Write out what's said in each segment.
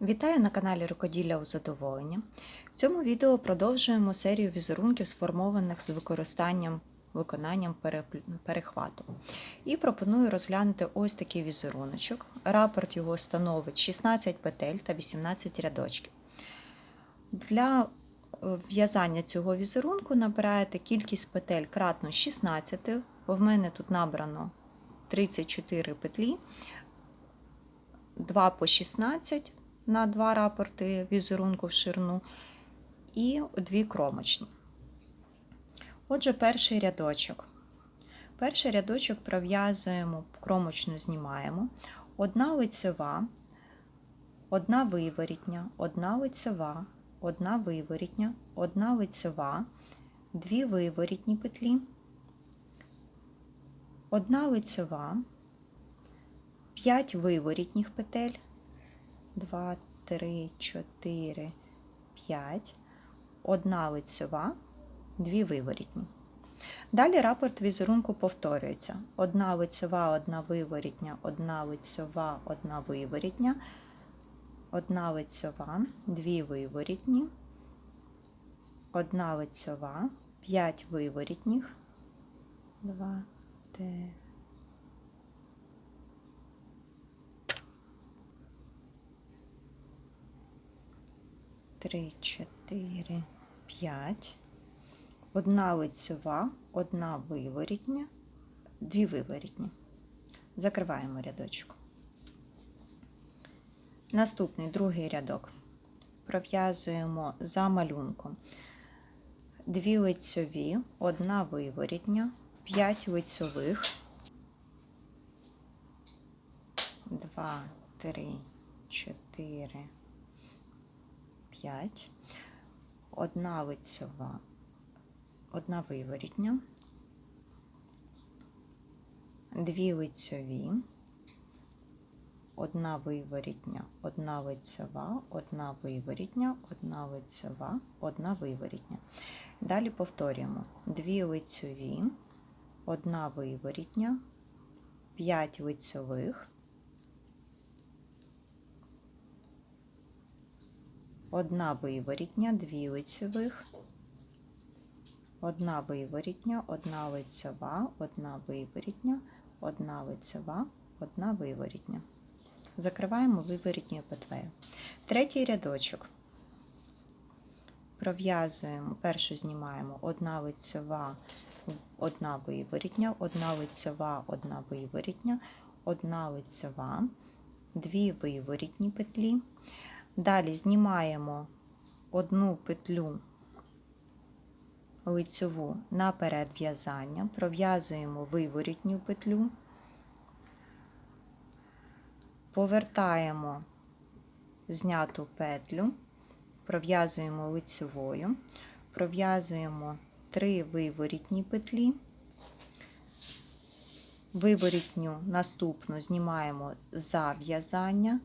Вітаю на каналі Рукоділля у задоволення. В цьому відео продовжуємо серію візерунків, сформованих з використанням виконанням перехвату. І пропоную розглянути ось такий візеруночок. Рапорт його становить 16 петель та 18 рядочків. Для е, в'язання цього візерунку набираєте кількість петель кратно 16. В мене тут набрано 34 петлі, 2 по 16 на два рапорти візерунку в ширину і дві кромочні. Отже, перший рядочок. Перший рядочок пров'язуємо, кромочну знімаємо. Одна лицева, одна виворітня, одна лицева, одна виворітня, одна лицева, дві виворітні петлі, одна лицева, 5 виворітніх петель, 2, 3, 4, 5, одна лицева, дві виворітні. Далі рапорт візерунку повторюється. Одна лицева, одна виворітня, одна лицева, одна виворітня, одна лицева, дві виворітні, одна лицева, 5 виворітніх, 2, 3, три, чотири, п'ять. Одна лицева, одна виворітня, дві виворітні. Закриваємо рядочок. Наступний другий рядок. Пров'язуємо за малюнком. Дві лицьові, одна виворітня, 5 лицьових, 2, 3, 4, 5, одна лицьова, одна виворітня, дві лицьові, одна виворітня, одна лицьова, одна виворітня, одна лицьова, одна виворітня. Далі повторюємо: дві лицьові, одна виворітня, 5 лицьових, одна виворітня, дві лицьових, одна виворітня, одна лицьова, одна виворітня, одна лицьова, одна виворітня. Закриваємо виворітньою петлею. Третій рядочок. Пров'язуємо, першу знімаємо одна лицьова, одна виворітня, одна лицьова, одна виворітня, одна лицьова, дві виворітні петлі. Далі знімаємо одну петлю лицьову наперед в'язання, пров'язуємо виворітню петлю, повертаємо зняту петлю, пров'язуємо лицьовою, пров'язуємо три виворітні петлі, виворітню наступну знімаємо за в'язання,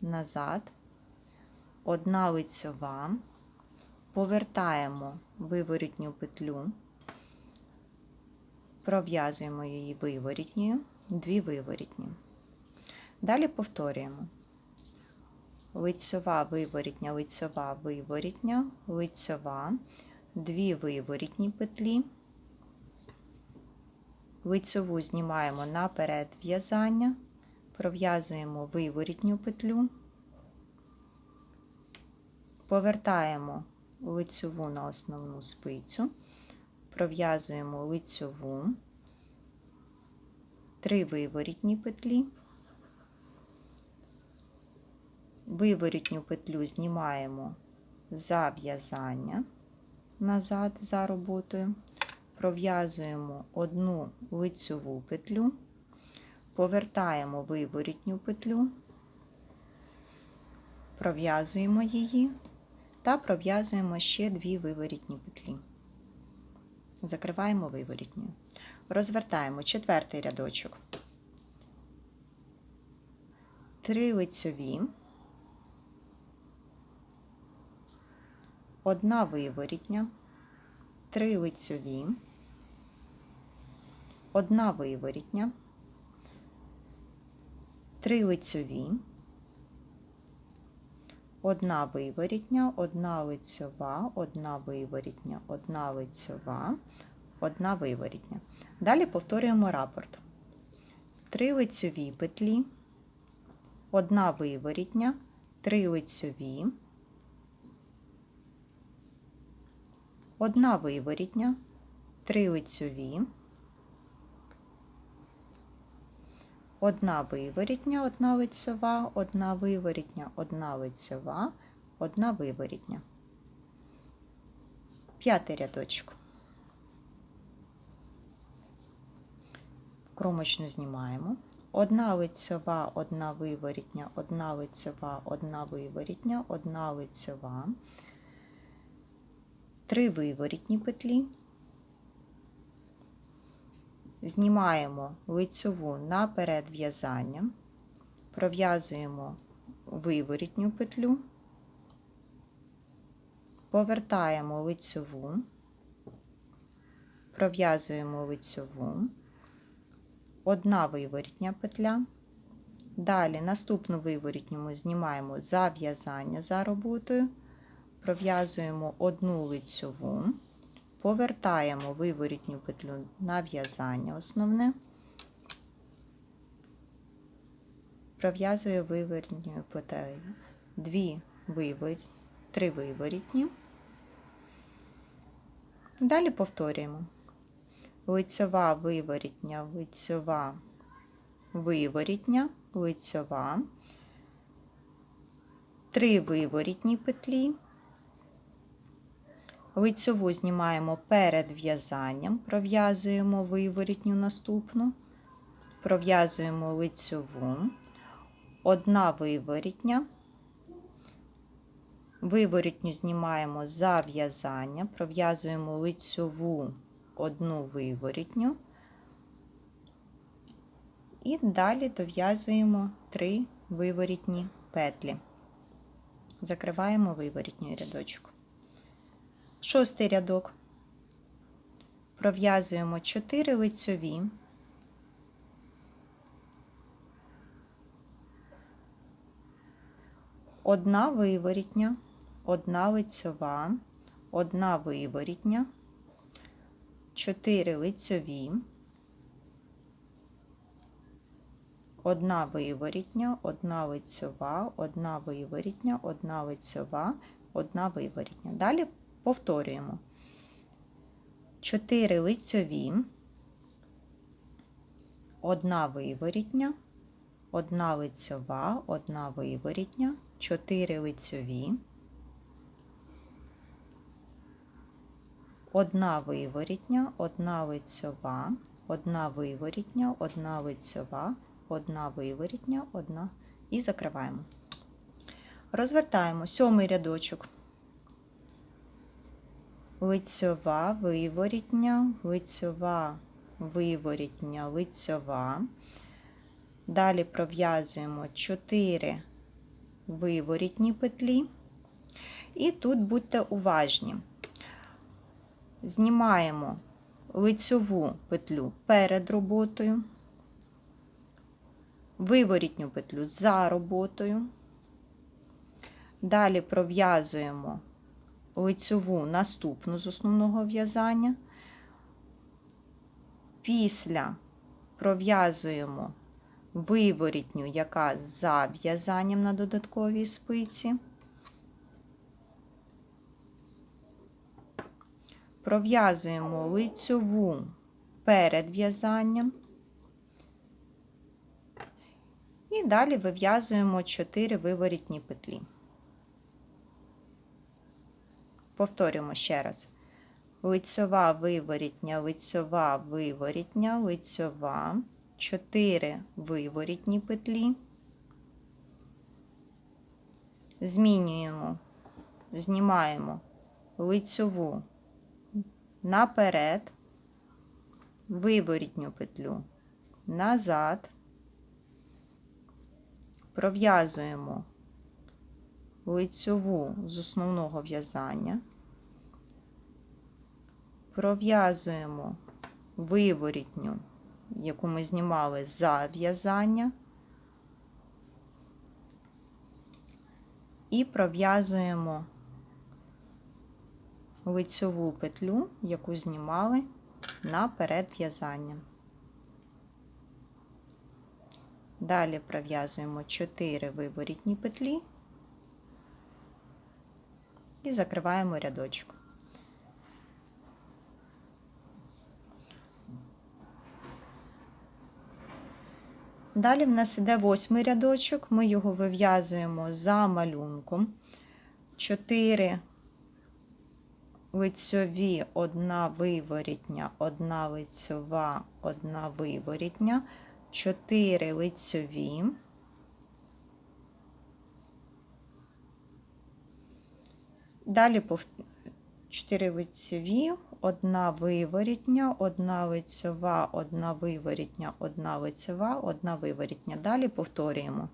назад, одна лицьова, повертаємо виворітню петлю, пров'язуємо її виворітньою, дві виворітні. Далі повторюємо. Лицьова, виворітня, лицьова, виворітня, лицьова, дві виворітні петлі, лицьову знімаємо наперед в'язання, пров'язуємо виворітню петлю, повертаємо лицьову на основну спицю, пров'язуємо лицьову, три виворітні петлі, виворітню петлю знімаємо за в'язання назад за роботою, пров'язуємо одну лицьову петлю, повертаємо виворітню петлю, пров'язуємо її та пров'язуємо ще дві виворітні петлі. Закриваємо виворітню. Розвертаємо четвертий рядочок. Три лицьові, одна виворітня, три лицьові, одна виворітня, три лицьові, одна виворітня, одна лицьова, одна виворітня, одна лицьова, одна виворітня. Далі повторюємо рапорт. Три лицьові петлі, одна виворітня, три лицьові, одна виворітня, три лицьові, одна виворітня, одна лицьова, одна виворітня, одна лицьова, одна виворітня. П'ятий рядочок. Кромочну знімаємо. Одна лицьова, одна виворітня, одна лицьова, одна виворітня, одна лицьова. Три виворітні петлі. Знімаємо лицьову наперед в'язання, пров'язуємо виворітню петлю, повертаємо лицьову, пров'язуємо лицьову, одна виворітня петля. Далі наступну виворітню ми знімаємо за в'язання за роботою, пров'язуємо одну лицьову. Повертаємо виворітню петлю на в'язання основне, пров'язую виворітньою петлею дві вивор... три виворітні. Далі повторюємо лицьова виворітня, лицьова виворітня, лицьова, три виворітні петлі. Лицьову знімаємо перед в'язанням, пров'язуємо виворітню наступну, пров'язуємо лицьову, одна виворітня, виворітню знімаємо за в'язання, пров'язуємо лицьову одну виворітню і далі дов'язуємо три виворітні петлі. Закриваємо виворітній рядочок. Шостий рядок. Пров'язуємо 4 лицьові. Одна виворітня, одна лицьова, одна виворітня, 4 лицьові, одна виворітня, одна лицьова, одна виворітня, одна лицьова, одна виворітня. Далі Повторюємо. 4 лицьові, одна виворітня, одна лицьова, одна виворітня, 4 лицьові, одна виворітня, одна лицьова, одна виворітня, одна лицьова, одна виворітня, одна. І закриваємо. Розвертаємо. Сьомий рядочок лицьова, виворітня, лицьова, виворітня, лицьова. Далі пров'язуємо 4 виворітні петлі. І тут будьте уважні. Знімаємо лицьову петлю перед роботою, виворітню петлю за роботою. Далі пров'язуємо лицьову наступну з основного в'язання. Після пров'язуємо виворітню, яка за в'язанням на додатковій спиці. Пров'язуємо лицьову перед в'язанням. І далі вив'язуємо 4 виворітні петлі. Повторюємо ще раз. Лицьова виворітня, лицьова виворітня, лицьова, 4 виворітні петлі. Змінюємо, знімаємо лицьову наперед, виворітню петлю назад, пров'язуємо лицьову з основного в'язання, пров'язуємо виворітню, яку ми знімали за в'язання, і пров'язуємо лицьову петлю, яку знімали наперед в'язання. Далі пров'язуємо 4 виворітні петлі і закриваємо рядочок. Далі в нас іде восьмий рядочок, ми його вив'язуємо за малюнком. 4 лицьові, одна виворітня, одна лицьова, одна виворітня, 4 лицьові. Далі 4 лицьові, одна виворітня, одна лицьова, одна виворітня, одна лицьова, одна виворітня. Далі повторюємо.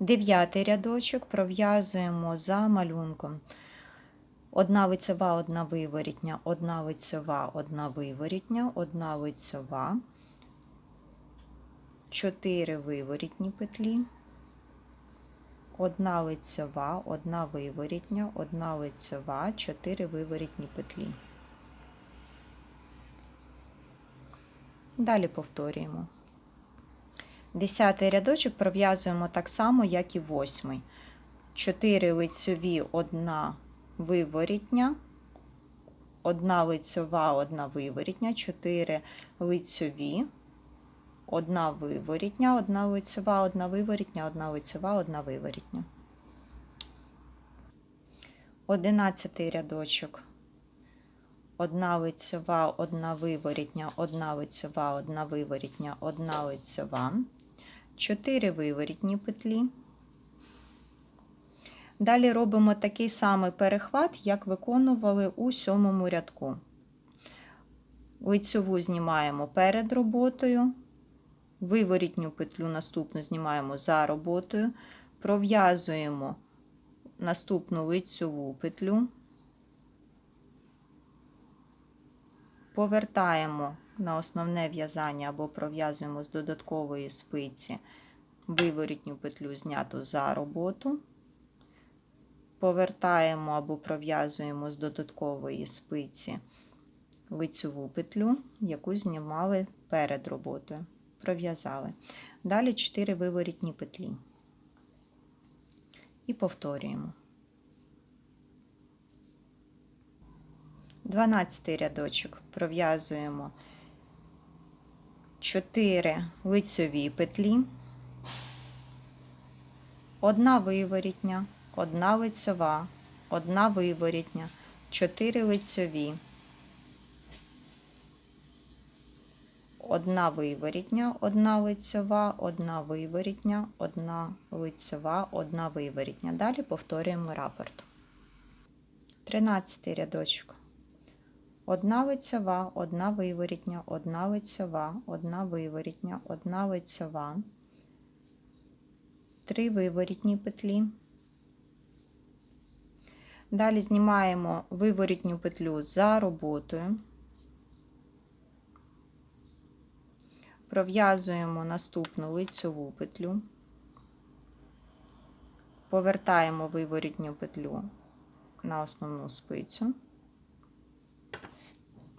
Дев'ятий рядочок пров'язуємо за малюнком. Одна лицьова, одна виворітня, одна лицьова, одна виворітня, одна лицьова, 4 виворітні петлі, одна лицьова, одна виворітня, одна лицьова, 4 виворітні петлі. Далі повторюємо. Десятий рядочок пров'язуємо так само, як і восьмий. 4 лицьові, одна виворітня, одна лицьова, одна виворітня, 4 лицьові, одна виворітня, одна лицьова, одна виворітня, одна лицьова, одна виворітня. Одинадцятий рядочок. Одна лицьова, одна виворітня, одна лицьова, одна виворітня, одна лицьова, 4 виворітні петлі. Далі робимо такий самий перехват, як виконували у сьомому рядку. Лицьову знімаємо перед роботою, виворітню петлю наступну знімаємо за роботою, пров'язуємо наступну лицьову петлю, повертаємо на основне в'язання або пров'язуємо з додаткової спиці виворітню петлю зняту за роботу. Повертаємо або пров'язуємо з додаткової спиці лицьову петлю, яку знімали перед роботою. Пров'язали. Далі 4 виворітні петлі. І повторюємо. 12 рядочок пров'язуємо 4 лицьові петлі, одна виворітня, одна лицьова, одна виворітня, 4 лицьові, одна виворітня, одна лицьова, одна виворітня, одна лицьова, одна виворітня. Далі повторюємо рапорт. 13 рядочок. Одна лицьова, одна виворітня, одна лицьова, одна виворітня, одна лицьова, три виворітні петлі. Далі знімаємо виворітню петлю за роботою, пров'язуємо наступну лицьову петлю, повертаємо виворітню петлю на основну спицю,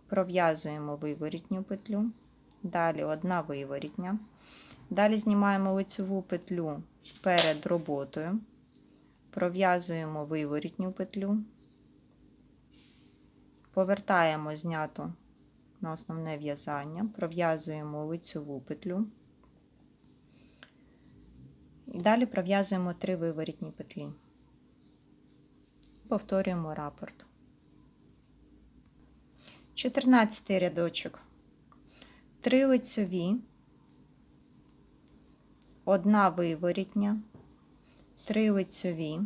пров'язуємо виворітню петлю, далі одна виворітня, далі знімаємо лицьову петлю перед роботою. Пров'язуємо виворітню петлю, повертаємо зняту на основне в'язання, пров'язуємо лицьову петлю. І далі пров'язуємо три виворітні петлі. Повторюємо рапорт. 14 рядочок. Три лицьові, одна виворітня, 3 лицьові,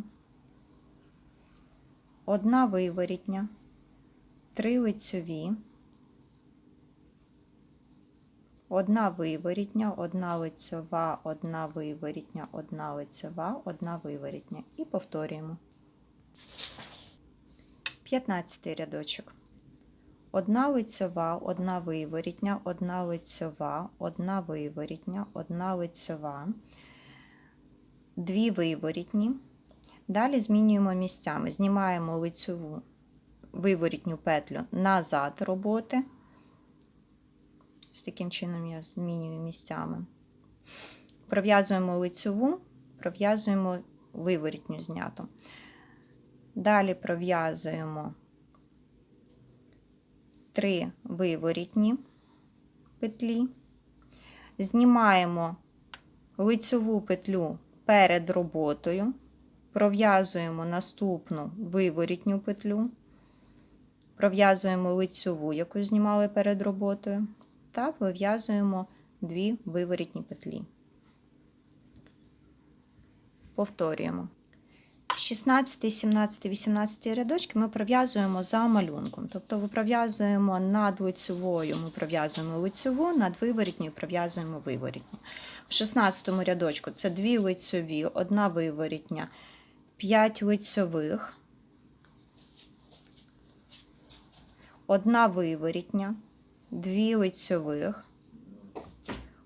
одна виворітня, 3 лицьові, одна виворітня, одна лицьова, одна виворітня, одна лицьова, одна виворітня. І повторюємо. 15 рядочок. Одна лицьова, одна виворітня, одна лицьова, одна виворітня, одна лицьова. дві виворітні. Далі змінюємо місцями. Знімаємо лицьову виворітню петлю назад роботи. Ось таким чином я змінюю місцями. Пров'язуємо лицьову, пров'язуємо виворітню зняту. Далі пров'язуємо три виворітні петлі, знімаємо лицьову петлю перед роботою, пров'язуємо наступну виворітню петлю, пров'язуємо лицьову, яку знімали перед роботою, та вив'язуємо дві виворітні петлі. Повторюємо. 16, 17, 18 рядочки ми пров'язуємо за малюнком. Тобто пров'язуємо над лицевою, ми пров'язуємо лицеву, над виворітньою пров'язуємо виворітню. В 16 рядочку це дві лицеві, одна виворітня, 5 лицевих, одна виворітня, дві лицевих,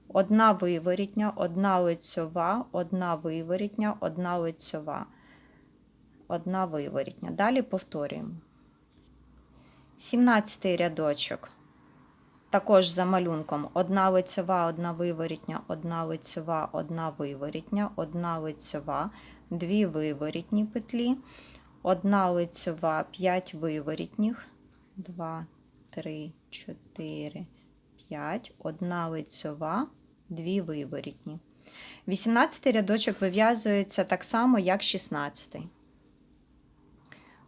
одна виворітня, одна лицьова, одна виворітня, одна лицьова одна виворітня. Далі повторюємо. 17 рядочок. Також за малюнком одна лицьова, одна виворітня, одна лицьова, одна виворітня, одна лицьова, дві виворітні петлі, одна лицьова, 5 виворітніх, 2, 3, 4, 5, одна лицьова, дві виворітні. 18 рядочок вив'язується так само, як 16.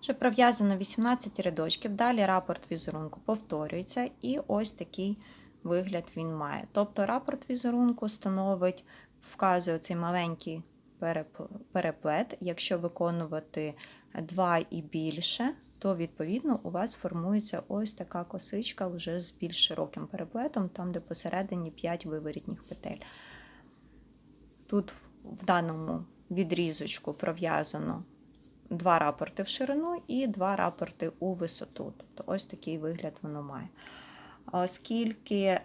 Вже пров'язано 18 рядочків, далі рапорт візерунку повторюється, і ось такий вигляд він має. Тобто рапорт візерунку становить, вказує цей маленький переплет. Якщо виконувати 2 і більше, то відповідно у вас формується ось така косичка вже з більш широким переплетом, там, де посередині 5 виворітніх петель. Тут в даному відрізочку пров'язано два рапорти в ширину і два рапорти у висоту. Тобто ось такий вигляд воно має. Оскільки е,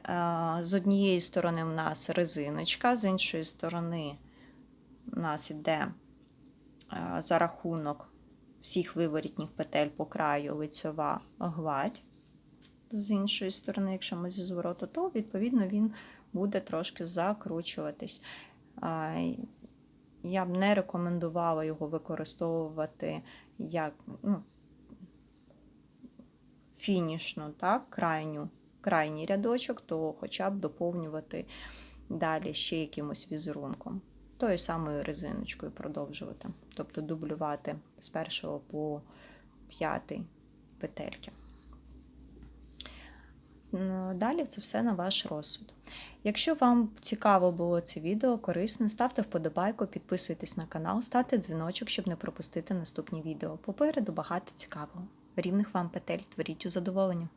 з однієї сторони в нас резиночка, з іншої сторони у нас йде е, за рахунок всіх виворітніх петель по краю лицьова гладь. З іншої сторони, якщо ми зі звороту, то відповідно він буде трошки закручуватись. Я б не рекомендувала його використовувати як ну, фінішну, так, крайню, крайній рядочок, то хоча б доповнювати далі ще якимось візерунком. Тою самою резиночкою продовжувати. Тобто дублювати з першого по п'ятий петельки. Далі це все на ваш розсуд. Якщо вам цікаво було це відео, корисне, ставте вподобайку, підписуйтесь на канал, ставте дзвіночок, щоб не пропустити наступні відео. Попереду багато цікавого. Рівних вам петель творіть у задоволення.